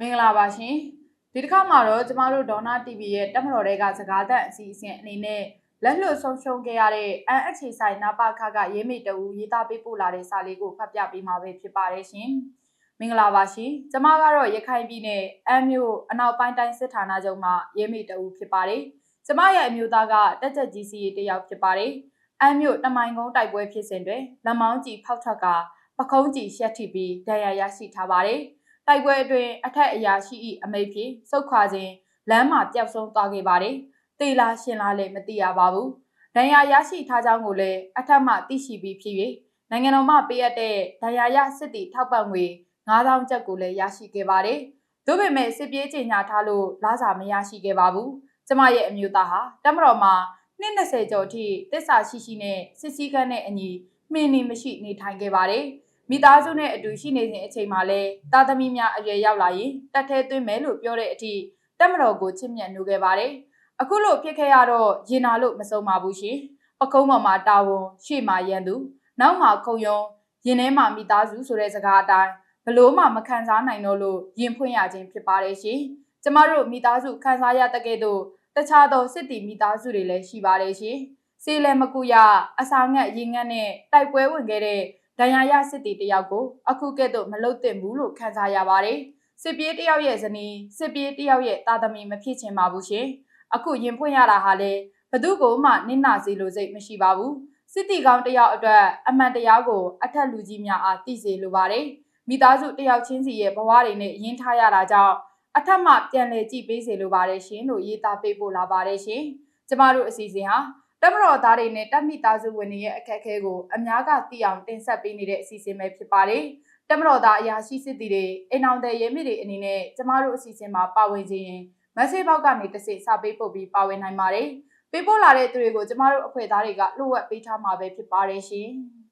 မင်္ဂလာပါရှင်ဒီတစ်ခါမှာတော့ကျမတို့ဒေါနာ TV ရဲ့တက်မတော်တွေကစကားသံအစီအစဉ်အနေနဲ့လက်လွတ်ဆုံးရှုံးခဲ့ရတဲ့အန်အခြေဆိုင်နာပါခကရဲမိတအူရေးသားပေးပို့လာတဲ့စာလေးကိုဖတ်ပြပေးမှာပဲဖြစ်ပါတယ်ရှင်မင်္ဂလာပါရှင်ကျမကတော့ရခိုင်ပြည်နယ်အမ်းမြို့အနောက်ပိုင်းတိုင်းစစ်ဌာနချုပ်မှာရဲမိတအူဖြစ်ပါတယ်ကျမရဲ့အမျိုးသားကတက်ချက်ကြီးစီတယောက်ဖြစ်ပါတယ်အမ်းမြို့တမိုင်ကုန်းတိုက်ပွဲဖြစ်စဉ်တွင်လက်မောင်းကြီးဖောက်ထွက်ကပခုံးကြီးရှက်ထိပြီးဒဏ်ရာရရှိထားပါတယ်။ တိုက်ပွဲအတွင်းအထက်အရာရှိ၏အမိတ်ဖြင့်စုတ်ခွာခြင်းလမ်းမှာပျောက်ဆုံးသွားခဲ့ပါတယ်။တေလာရှင်လာလည်းမသိရပါဘူး။ဒဏ်ရာရရှိထားကြောင်းကိုလည်းအထက်မှသိရှိပြီးဖြစ်၍နိုင်ငံတော်မှပေးအပ်တဲ့ဒဏ်ရာရစစ်တီထောက်ပံ့ငွေ9000ကျပ်ကိုလည်းရရှိခဲ့ပါတယ်။ဒါပေမဲ့စစ်ပြေးချိန်ညာထားလို့လာစာမရရှိခဲ့ပါဘူး။ကျမရဲ့အမျိုးသားဟာတမတော်မှာနှစ်20ကျော်ထိတစ္ဆာရှိရှိနဲ့စစ်စည်းကမ်းနဲ့အညီမှင်နေမရှိနေထိုင်ခဲ့ပါတယ်။ မိသားစုနဲ့အတူရှိနေစဉ်အချိန်မှာလဲတာသမီများအရွယ်ရောက်လာရင်တက်ထဲသွင်းမယ်လို့ပြောတဲ့အထိတက်မတော်ကိုချစ်မြတ်နိုးခဲ့ပါတယ်။အခုလို့ဖြစ်ခဲ့ရတော့ရင်နာလို့မဆုံးပါဘူးရှင်။ပကုံးပေါ်မှာတာဝန်ရှေ့မှာရန်သူနောက်မှာခုံယုံရင်ထဲမှာမိသားစုဆိုတဲ့စကားအတိုင်းဘလို့မှမခံစားနိုင်တော့လို့ရင်ဖွင့်ရခြင်းဖြစ်ပါတယ်ရှင်။ကျမတို့မိသားစုခံစားရတဲ့ကဲ့သို့တခြားသောစစ်တီမိသားစုတွေလည်းရှိပါတယ်ရှင်။စေးလည်းမကူရအစာငတ်ရင်ငတ်နဲ့တိုက်ပွဲဝင်ခဲ့တဲ့ ဒဏ်ရာရစစ်တီတယောက်ကိုအခုကဲ့သို့မလုတ်သင့်ဘူးလို့ခံစားရပါတယ်။စစ်ပြေးတယောက်ရဲ့ဇနီးစစ်ပြေးတယောက်ရဲ့တာသမီမဖြစ်ချင်ပါဘူးရှင်။အခုရင်ဖွင့်ရတာဟာလေဘသူကိုမှနင့်နာစေလိုစိတ်မရှိပါဘူး။စစ်တီကောင်တယောက်အတွက်အမှန်တရားကိုအထက်လူကြီးများအားသိစေလိုပါတယ်။မိသားစုတယောက်ချင်းစီရဲ့ဘဝတွေနဲ့ရင်းထားရတာကြောင့်အထက်မှပြန်လည်ကြည့်ပေးစေလိုပါတယ်ရှင်လို့ရေးသားပေးပို့လာပါတယ်ရှင်။ကျမတို့အစီအစဉ်ဟာ တမတော်သားတွေနဲ့တက်မိသားစုဝင်တွေရဲ့အခက်အခဲကိုအများကသိအောင်တင်ဆက်ပေးနေတဲ့အစီအစဉ်ပဲဖြစ်ပါတယ်။တမတော်သားအရာရှိစစ်တီတွေအိမ်အောင်တဲ့ရဲမိတွေအနေနဲ့ကျမတို့အစီအစဉ်မှာပါဝင်ခြင်းရင်မက်ဆေ့ဘောက်ကနေတစ်စိစာပေးပို့ပြီးပါဝင်နိုင်ပါတယ်။ပေးပို့လာတဲ့သူတွေကိုကျမတို့အဖွဲ့သားတွေကလှုပ်ဝက်ပေးထားမှာပဲဖြစ်ပါတယ်ရှင်။